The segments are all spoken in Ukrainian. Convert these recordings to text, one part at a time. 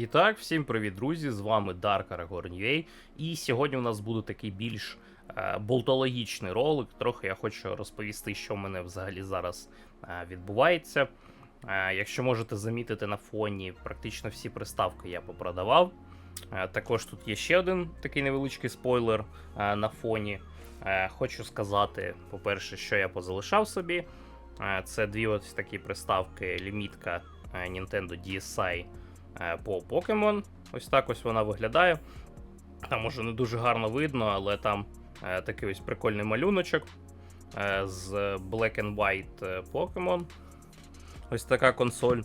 І так, всім привіт, друзі! З вами Dark Aragorn І сьогодні у нас буде такий більш е, болтологічний ролик. Трохи я хочу розповісти, що в мене взагалі зараз е, відбувається. Е, якщо можете замітити на фоні, практично всі приставки я попродавав. Е, також тут є ще один такий невеличкий спойлер е, на фоні. Е, хочу сказати, по-перше, що я позалишав собі. Е, це дві ось такі приставки, лімітка е, Nintendo DSi по Pokemon. Ось так ось вона виглядає. Там може не дуже гарно видно, але там е, такий ось прикольний малюночок е, з Black and White е, Pokemon. Ось така консоль.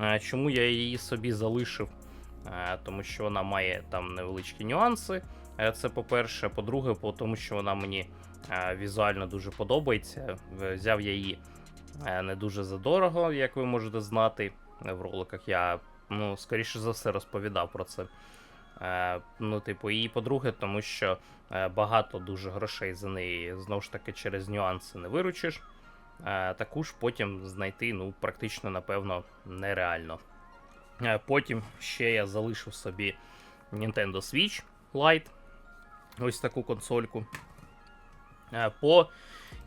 Е, чому я її собі залишив? Е, тому що вона має там невеличкі нюанси. Е, це по-перше. По-друге, по тому що вона мені е, візуально дуже подобається. Взяв я її е, не дуже задорого, як ви можете знати. Е, В роликах я ну, скоріше за все, розповідав про це. Е, ну, типу, і по-друге, тому що е, багато дуже грошей за неї знову ж таки через нюанси не виручиш. Е, таку ж потім знайти, ну, практично, напевно, нереально. Е, потім ще я залишив собі Nintendo Switch Lite. Ось таку консольку. Е, по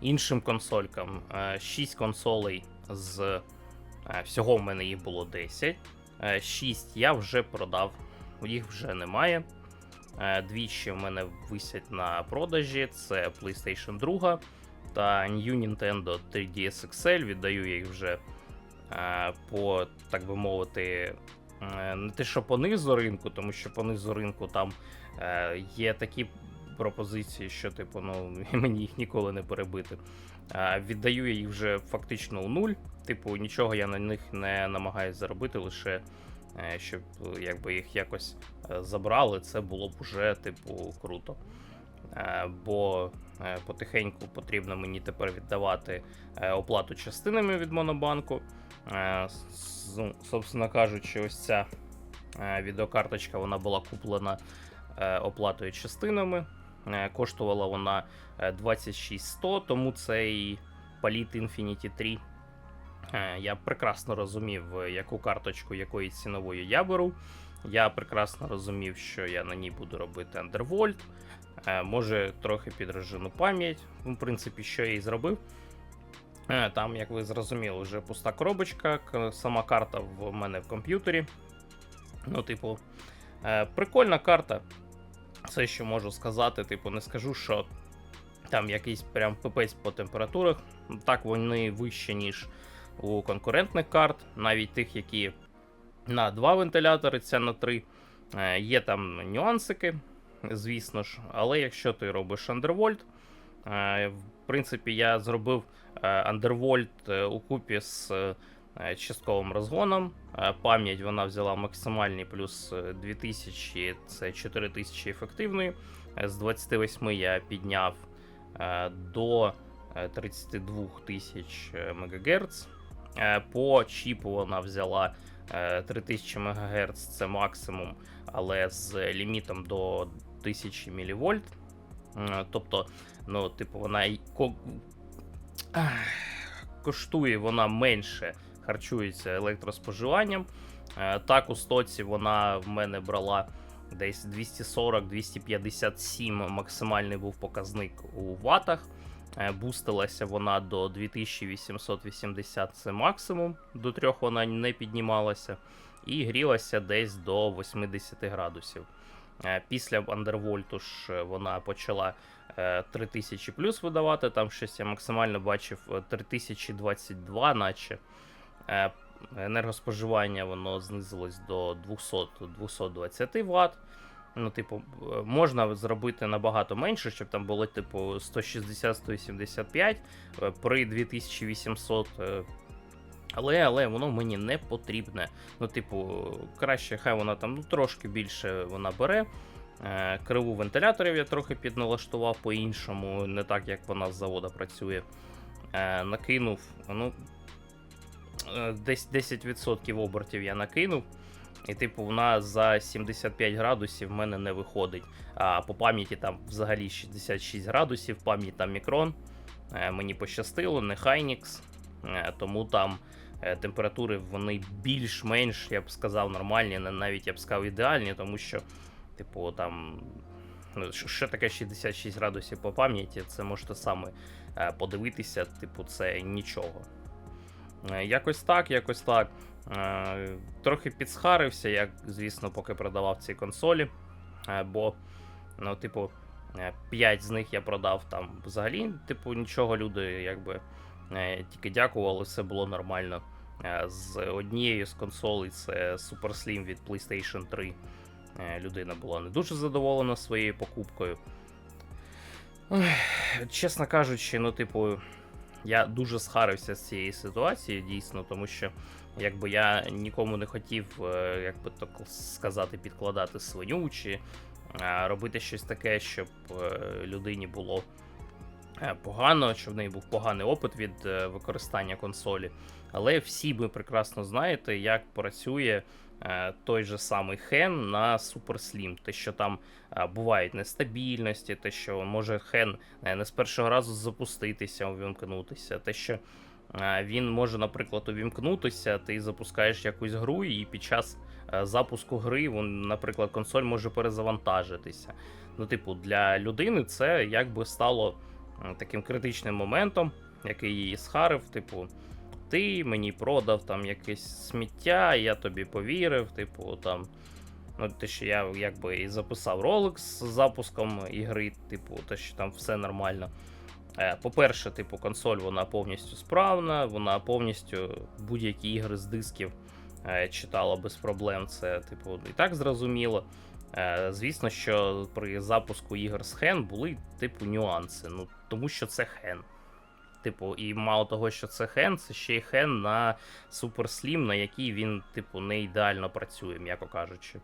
іншим консолькам. 6 консолей з е, всього в мене їх було 10. 6 я вже продав, їх вже немає. Е, Двічі в мене висять на продажі: це PlayStation 2 та New Nintendo 3DS XL. Віддаю я їх вже е, по, так би мовити, е, не те, що по низу ринку, тому що по низу ринку там е, є такі пропозиції, що, типу, ну, мені їх ніколи не перебити. Віддаю я їх вже фактично у нуль. Типу, нічого я на них не намагаюся заробити, лише е, щоб якби їх якось е, забрали, це було б уже, типу, круто. Е, Бо потихеньку потрібно мені тепер віддавати оплату частинами від Монобанку. Ну, Собственно кажучи, ось ця відеокарточка вона була куплена оплатою частинами. Е, Коштувала вона е, 26100, тому цей Palit Infinity 3 Е, Я прекрасно розумів, е, яку карточку якої цінової я беру. Я прекрасно розумів, що я на ній буду робити Underworld. Е, Може, трохи підрожену пам'ять. В принципі, що я і зробив. Е, Там, як ви зрозуміли, вже пуста коробочка. Сама карта в мене в комп'ютері. Ну, типу, е, прикольна карта. Все, що можу сказати, типу, не скажу, що там якийсь прям пипець по температурах. Так, вони вищі, ніж у конкурентних карт, навіть тих, які на два вентилятори, це на три. Е, Є там нюансики, звісно ж, але якщо ти робиш е, в принципі, я зробив Underworld е, у купі з е, частковим розгоном. Е, Пам'ять вона взяла максимальний плюс е, 2000, це 4000 ефективної. Е, З 28 я підняв е, до е, 32 тисяч е, МГц. Е, По чіпу вона взяла е, 3000 МГц, це максимум, але з лімітом до 1000 мВ. Тобто, ну, типу, вона коштує вона менше, харчується електроспоживанням. Е, Так, у стоці вона в мене брала десь 240-257 максимальний був показник у ватах. Е, Бустилася вона до 2880 це максимум, до трьох вона не піднімалася, і грілася десь до 80 градусів. Е, Після Undervolt ж вона почала е, 3000 плюс видавати, там щось я максимально бачив е, 3022, наче. Е, Енергоспоживання воно знизилось до 200-220 Вт. Ну, типу, е, можна зробити набагато менше, щоб там було, типу, 160-175 е, при 2800. е, Але, але воно мені не потрібне. Ну, типу, краще, хай вона там ну, трошки більше вона бере. Криву вентиляторів я трохи підналаштував по-іншому, не так, як вона з завода працює. Накинув, ну, десь 10% обертів я накинув. І, типу, вона за 75 градусів в мене не виходить. А по пам'яті там взагалі 66 градусів, пам'ять там мікрон. Е, Мені пощастило, не Hynix, е, тому там е, температури вони більш-менш, я б сказав, нормальні, навіть я б сказав ідеальні, тому що, типу, там. Ну, що- таке 66 градусів по пам'яті, це можете саме подивитися, типу, це нічого. Е, Якось так, якось так. Е, Трохи підсхарився, як, звісно, поки продавав ці консолі. Е, Бо, ну, типу, 5 з них я продав там взагалі, типу, нічого люди якби тільки дякували, все було нормально. З однією з консолей це Super Slim від PlayStation 3. Е, Людина була не дуже задоволена своєю покупкою. Чесно кажучи, ну, типу, я дуже схарився з цієї ситуації, дійсно, тому що якби я нікому не хотів, е, як би так сказати, підкладати свиню чи е, робити щось таке, щоб е, людині було погано, щоб в неї був поганий опит від використання консолі. Але всі ви прекрасно знаєте, як працює той же самий хен на Slim. Те, що там е, бувають нестабільності, те, що може хен е, не з першого разу запуститися, увімкнутися, те, що е, він може, наприклад, увімкнутися, ти запускаєш якусь гру, і під час е, запуску гри, наприклад, консоль може перезавантажитися. Ну, типу, для людини це якби стало таким критичним моментом, який її схарив, типу. Ти мені продав там якесь сміття, я тобі повірив, типу, там. Ну, те, що я якби і записав ролик з запуском ігри, типу, те, що там все нормально. Е, По-перше, типу, консоль вона повністю справна, вона повністю будь-які ігри з дисків е, читала без проблем. Це, типу, і так зрозуміло. Е, Звісно, що при запуску ігор з хен були, типу, нюанси. Ну, тому що це хен. Типу, і мало того, що це хен, це ще й хен на Slim, на який він, типу, не ідеально працює, м'яко кажучи.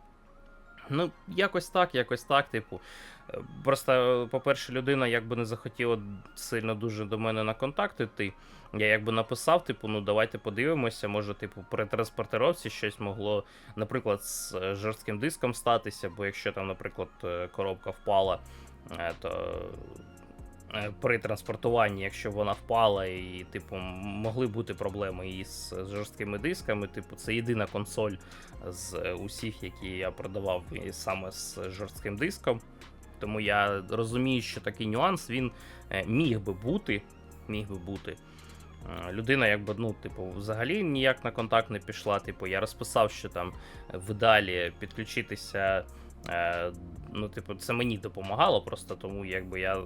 Ну, якось так, якось так, типу. Е, Просто, по-перше, людина якби не захотіла сильно дуже до мене на контакт іти. Я якби написав, типу, ну давайте подивимося, може, типу, при транспортировці щось могло, наприклад, з е, жорстким диском статися, бо якщо там, наприклад, е, коробка впала, то при транспортуванні, якщо вона впала, і, типу, могли бути проблеми із жорсткими дисками. Типу, це єдина консоль з е, усіх, які я продавав саме з жорстким диском. Тому я розумію, що такий нюанс він е, міг би бути. Міг би бути. Е, Людина, якби, ну, типу, взагалі ніяк на контакт не пішла. Типу, я розписав, що там в ідеалі підключитися. Е, ну, типу, це мені допомагало, просто тому якби я.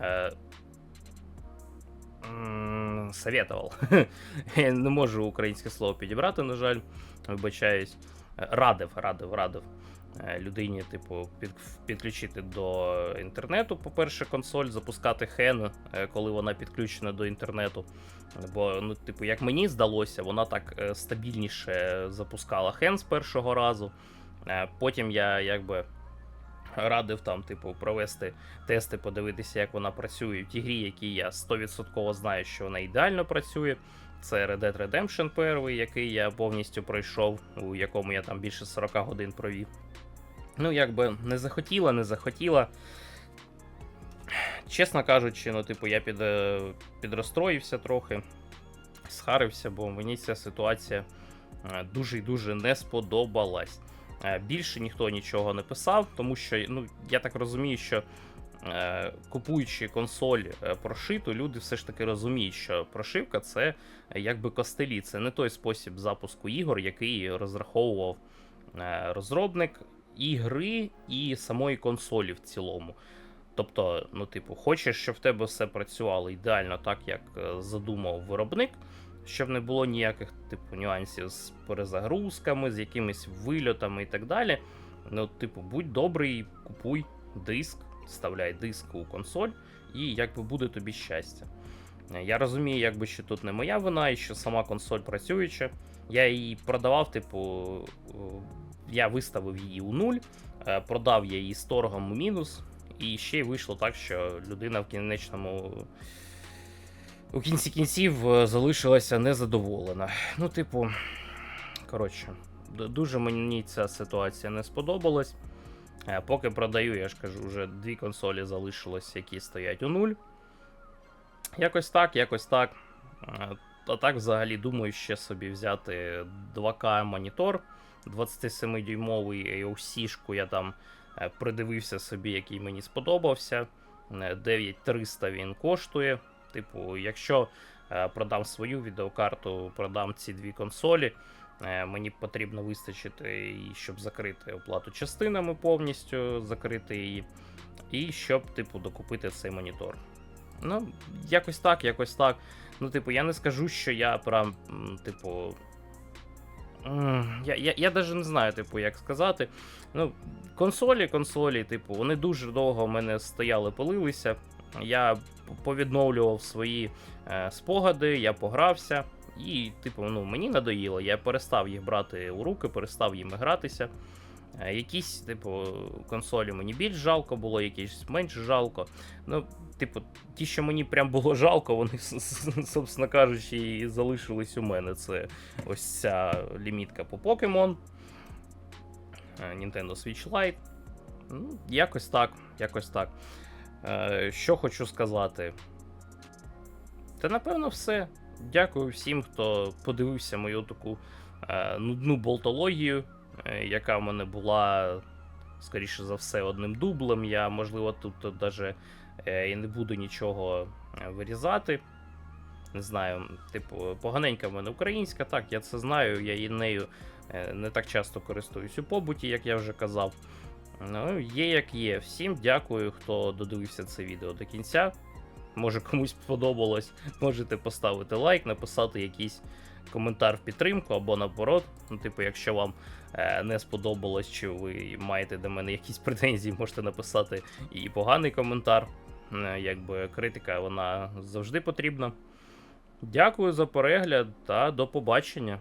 Е, советував. Я не можу українське слово підібрати, на жаль, вибачаюсь. Радив, радив, радив е, людині, типу, підключити до інтернету, по-перше, консоль, запускати хен, е, коли вона підключена до інтернету. Бо, ну, типу, як мені здалося, вона так е, стабільніше запускала хен з першого разу. Е, Потім я якби радив там, типу, провести тести, подивитися, як вона працює в тій грі, які я 100% знаю, що вона ідеально працює. Це Red Dead Redemption 1, який я повністю пройшов, у якому я там більше 40 годин провів. Ну, якби не захотіла, не захотіла. Чесно кажучи, ну, типу, я під, е, підрозстроївся трохи, схарився, бо мені ця ситуація е, дуже і дуже не сподобалась. Е, Більше ніхто нічого не писав, тому що ну, я так розумію, що е, купуючи консоль е, прошиту, люди все ж таки розуміють, що прошивка це якби костелі, це не той спосіб запуску ігор, який розраховував розробник і гри, і самої консолі в цілому. Тобто, ну, типу, хочеш, щоб в тебе все працювало ідеально так, як задумав виробник, щоб не було ніяких типу нюансів з перезагрузками, з якимись вильотами і так далі. Ну, типу, будь добрий, купуй диск, вставляй диск у консоль, і якби буде тобі щастя. Е, Я розумію, якби що тут не моя вина, і що сама консоль працююча. Я її продавав, типу, е, я виставив її у нуль, е, продав я її з торгом у мінус, і ще й вийшло так, що людина в кінечному. У кінці кінців е, залишилася незадоволена. Ну, типу, коротше, дуже мені ця ситуація не сподобалась. Е, Поки продаю, я ж кажу, вже дві консолі залишилось, які стоять у нуль. Якось так, якось так. Е, а так взагалі думаю ще собі взяти 2К монітор 27-дюймовий AOC-шку я там придивився собі, який мені сподобався. Е, 9300 він коштує. Типу, якщо е, продам свою відеокарту, продам ці дві консолі. е, Мені потрібно вистачити, щоб закрити оплату частинами повністю, закрити її, і щоб, типу, докупити цей монітор. Ну, якось так, якось так. Ну, типу, я не скажу, що я прям, типу. Я, я, я навіть не знаю, типу, як сказати. Ну, консолі, консолі, типу, вони дуже довго в мене стояли, пилилися. Я повідновлював свої е, спогади, я погрався. І, типу, ну, мені надоїло. Я перестав їх брати у руки, перестав їми гратися. Е, Якісь, типу, консолі мені більш жалко було, якісь менш жалко. Ну, типу, ті, що мені прям було жалко, вони, собственно кажучи, і залишились у мене. Це ось ця лімітка по Pokemon, е, Nintendo Switch Lite. Ну, якось так, якось так. Е, Що хочу сказати. Та напевно все. Дякую всім, хто подивився мою таку е, нудну болтологію, е, яка в мене була, скоріше за все, одним дублем. Я, можливо, тут навіть і не буду нічого вирізати. Не знаю, типу, поганенька в мене українська, так, я це знаю, я і нею не так часто користуюсь у побуті, як я вже казав. Ну, є як є. Всім дякую, хто додивився це відео до кінця. Може комусь сподобалось, можете поставити лайк, написати якийсь коментар в підтримку або наоборот. Ну, типу, якщо вам е, не сподобалось, чи ви маєте до мене якісь претензії, можете написати і поганий коментар. Е, Якби критика вона завжди потрібна. Дякую за перегляд та до побачення.